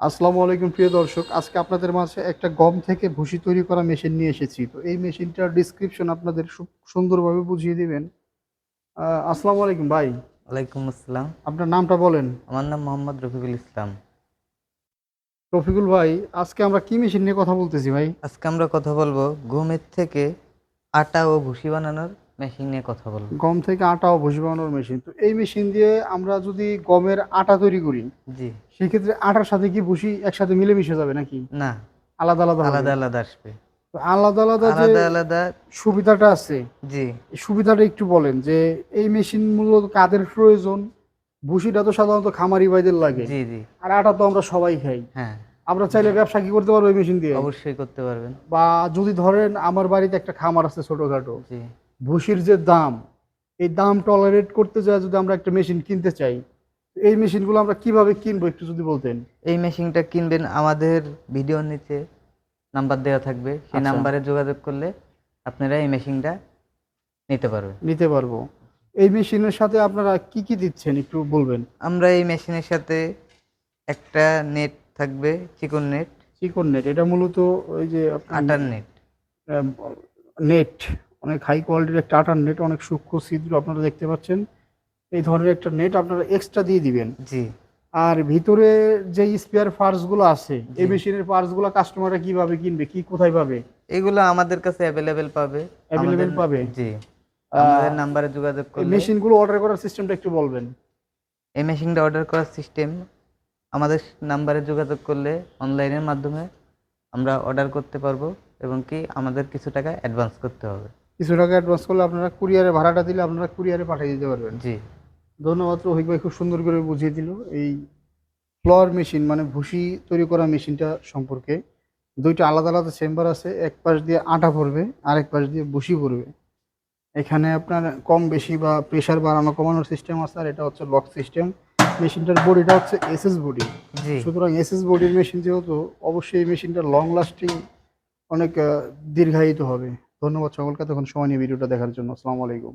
আসসালামু আলাইকুম প্রিয় দর্শক। আজকে আপনাদের মাঝে একটা গম থেকে ভুসি তৈরি করা মেশিন নিয়ে এসেছি। তো এই মেশিনটার ডিসক্রিপশন আপনাদের খুব সুন্দরভাবে বুঝিয়ে দিবেন। আসসালামু আলাইকুম ভাই। ওয়ালাইকুম আসসালাম। আপনার নামটা বলেন। আমার নাম মোহাম্মদ রফিকুল ইসলাম। রফিকুল ভাই আজকে আমরা কি মেশিন নিয়ে কথা বলতেছি ভাই? আজকে আমরা কথা বলব গমের থেকে আটা ও ভুসি বানানোর মেশিন নিয়ে কথা বলব গম থেকে আটা ভুসি বানানোর মেশিন। তো এই মেশিন দিয়ে আমরা যদি গমের আটা তৈরি করি জি। সেক্ষেত্রে আটার সাথে কি ভুসি একসাথে মিলেমিশে যাবে নাকি? না। আলাদা আলাদা আলাদা আলাদা আসবে। আলাদা আলাদা আলাদা আলাদা সুবিধাটা আছে জি। সুবিধাটা একটু বলেন যে এই মেশিন মূলত কাদের প্রয়োজন? ভুসিটা তো সাধারণত খামারি ভাইদের লাগে। জি জি। আর আটা তো আমরা সবাই খাই। হ্যাঁ। আমরা চাইলে ব্যবসা কি করতে পারব এই মেশিন দিয়ে? অবশ্যই করতে পারবেন। বা যদি ধরেন আমার বাড়িতে একটা খামার আছে ছোটখাটো জি। ভুসির যে দাম এই দাম টলারেট করতে যায় যদি আমরা একটা মেশিন কিনতে চাই এই মেশিনগুলো আমরা কীভাবে কিনবো একটু যদি বলতেন? এই মেশিনটা কিনবেন আমাদের ভিডিওর নিচে নাম্বার দেওয়া থাকবে সেই আচ্ছা। নাম্বারে যোগাযোগ করলে আপনারা এই মেশিনটা নিতে পারবেন। নিতে পারব। এই মেশিনের সাথে আপনারা কি কি দিচ্ছেন একটু বলবেন? আমরা এই মেশিনের সাথে একটা নেট থাকবে চিকন নেট চিকন নেট এটা মূলত ওই যে আটার নেট নেট অনেক হাই কোয়ালিটির একটা আটার নেট অনেক সূক্ষ্ম ছিদ্র আপনারা দেখতে পাচ্ছেন। এই ধরনের একটা নেট আপনারা এক্সট্রা দিয়ে দিবেন। জি। আর ভিতরে যে স্পেয়ার পার্টসগুলো আছে এই মেশিনের পার্টসগুলো কাস্টমাররা কীভাবে কিনবে কি কোথায় পাবে? এগুলো আমাদের কাছে অ্যাভেলেবেল পাবে। আমাদের- পাবে? জি। আমাদের নাম্বারে যোগাযোগ করলে মেশিনগুলো অর্ডার করার সিস্টেমটা একটু বলবেন। এই মেশিনটা অর্ডার করার সিস্টেম আমাদের নাম্বারে যোগাযোগ করলে অনলাইনের মাধ্যমে আমরা অর্ডার করতে পারব এবং কি আমাদের কিছু টাকা অ্যাডভান্স করতে হবে। কিছু টাকা অ্যাডভান্স করলে আপনারা কুরিয়ারে ভাড়াটা দিলে আপনারা কুরিয়ারে পাঠিয়ে দিতে পারবেন। জি। ধন্যবাদ রহিক ভাই খুব সুন্দর করে বুঝিয়ে দিল। এই ফ্লোর মেশিন মানে ভুসি তৈরি করা মেশিনটা সম্পর্কে। দুইটা আলাদা আলাদা চেম্বার আছে এক পাশ দিয়ে আটা পড়বে আরেক পাশ দিয়ে ভুসি পড়বে এখানে আপনার কম বেশি বা প্রেশার বাড়ানো কমানোর সিস্টেম আছে আর এটা হচ্ছে লক সিস্টেম মেশিনটার বডিটা হচ্ছে এসএস বডি সুতরাং এসএস বডির মেশিন যেহেতু অবশ্যই এই মেশিনটা লং লাস্টিং অনেক দীর্ঘায়িত হবে। ধন্যবাদ সকলকে তখন সময় নিয়ে ভিডিওটা দেখার জন্য। আসসালামু আলাইকুম।